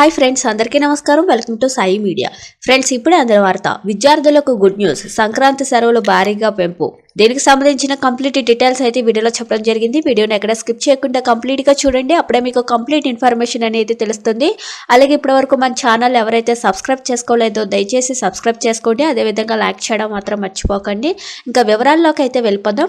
Hi friends అందరికీ నమస్కారం. Welcome to Sai media friends ఇప్పుడే అందరి వార్త. విద్యార్థులకు గుడ్ న్యూస్ సంక్రాంతి సెలవులు భారీగా పెంపు. దీనికి సంబంధించిన కంప్లీట్ డీటెయిల్స్ అయితే వీడియోలో చెప్పడం జరిగింది. వీడియోని ఎక్కడ స్కిప్ చేయకుండా కంప్లీట్గా చూడండి. అప్పుడే మీకు కంప్లీట్ ఇన్ఫర్మేషన్ అనేది తెలుస్తుంది. అలాగే ఇప్పటివరకు మన ఛానల్ ఎవరైతే సబ్స్క్రైబ్ చేసుకోలేదో దయచేసి సబ్స్క్రైబ్ చేసుకోండి. అదేవిధంగా లైక్ చేయడం మాత్రం మర్చిపోకండి. ఇంకా వివరాల్లోకి అయితే వెళ్ళిపోదాం.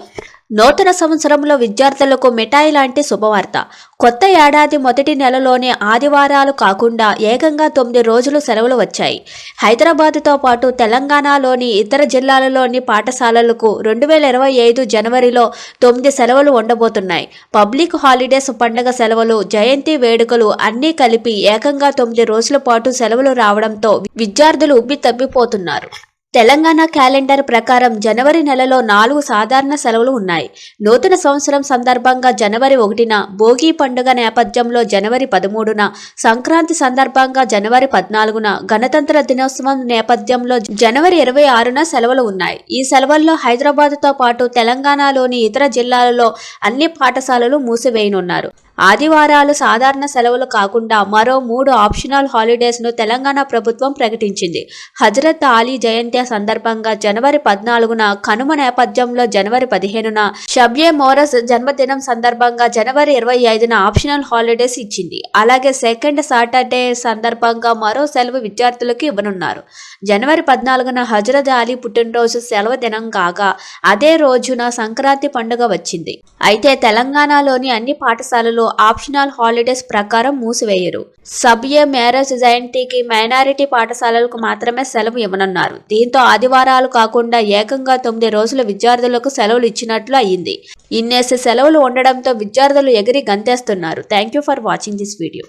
నూతన సంవత్సరంలో విద్యార్థులకు మిఠాయి లాంటి శుభవార్త. కొత్త ఏడాది మొదటి నెలలోనే ఆదివారాలు కాకుండా ఏకంగా తొమ్మిది రోజులు సెలవులు వచ్చాయి. హైదరాబాద్తో పాటు తెలంగాణలోని ఇతర జిల్లాలలోని పాఠశాలలకు రెండు వేల ఇరవై ఐదు జనవరిలో తొమ్మిది సెలవులు ఉండబోతున్నాయి. పబ్లిక్ హాలిడేస్ పండగ సెలవులు జయంతి వేడుకలు అన్నీ కలిపి ఏకంగా తొమ్మిది రోజుల పాటు సెలవులు రావడంతో విద్యార్థులు ఉబ్బి తప్పిపోతున్నారు తెలంగాణ క్యాలెండర్ ప్రకారం జనవరి నెలలో నాలుగు సాధారణ సెలవులు ఉన్నాయి. నూతన సంవత్సరం సందర్భంగా జనవరి ఒకటిన భోగి పండుగ నేపథ్యంలో జనవరి పదమూడున సంక్రాంతి సందర్భంగా జనవరి పద్నాలుగున గణతంత్ర దినోత్సవం నేపథ్యంలో జనవరి ఇరవై ఆరున సెలవులు ఉన్నాయి. ఈ సెలవుల్లో హైదరాబాద్తో పాటు తెలంగాణలోని ఇతర జిల్లాలలో అన్ని పాఠశాలలు మూసివేయనున్నారు. ఆదివారాలు సాధారణ సెలవులు కాకుండా మరో మూడు ఆప్షనల్ హాలిడేస్ను తెలంగాణ ప్రభుత్వం ప్రకటించింది. హజరత్ అలీ జయంతి సందర్భంగా జనవరి పద్నాలుగున కనుమ నేపథ్యంలో జనవరి పదిహేనున షబ్యే మోరస్ జన్మదినం సందర్భంగా జనవరి ఇరవై ఐదున ఆప్షనల్ హాలిడేస్ ఇచ్చింది. అలాగే సెకండ్ సాటర్డే సందర్భంగా మరో సెలవు విద్యార్థులకు ఇవ్వనున్నారు. జనవరి పద్నాలుగున హజరత్ అలీ పుట్టినరోజు సెలవు దినం కాగా అదే రోజున సంక్రాంతి పండుగ వచ్చింది. అయితే తెలంగాణలోని అన్ని పాఠశాలలు ఆప్షనల్ హాలిడేస్ ప్రకారం మూసివేయరు. సబ్యే మ్యారేజ్ జయంతికి మైనారిటీ పాఠశాలలకు మాత్రమే సెలవు ఇవ్వనున్నారు. దీంతో ఆదివారాలు కాకుండా ఏకంగా తొమ్మిది రోజులు విద్యార్థులకు సెలవులు ఇచ్చినట్లు అయింది. ఇన్నేసి సెలవులు ఉండడంతో విద్యార్థులు ఎగిరి గంతేస్తున్నారు. Thank you for watching this video.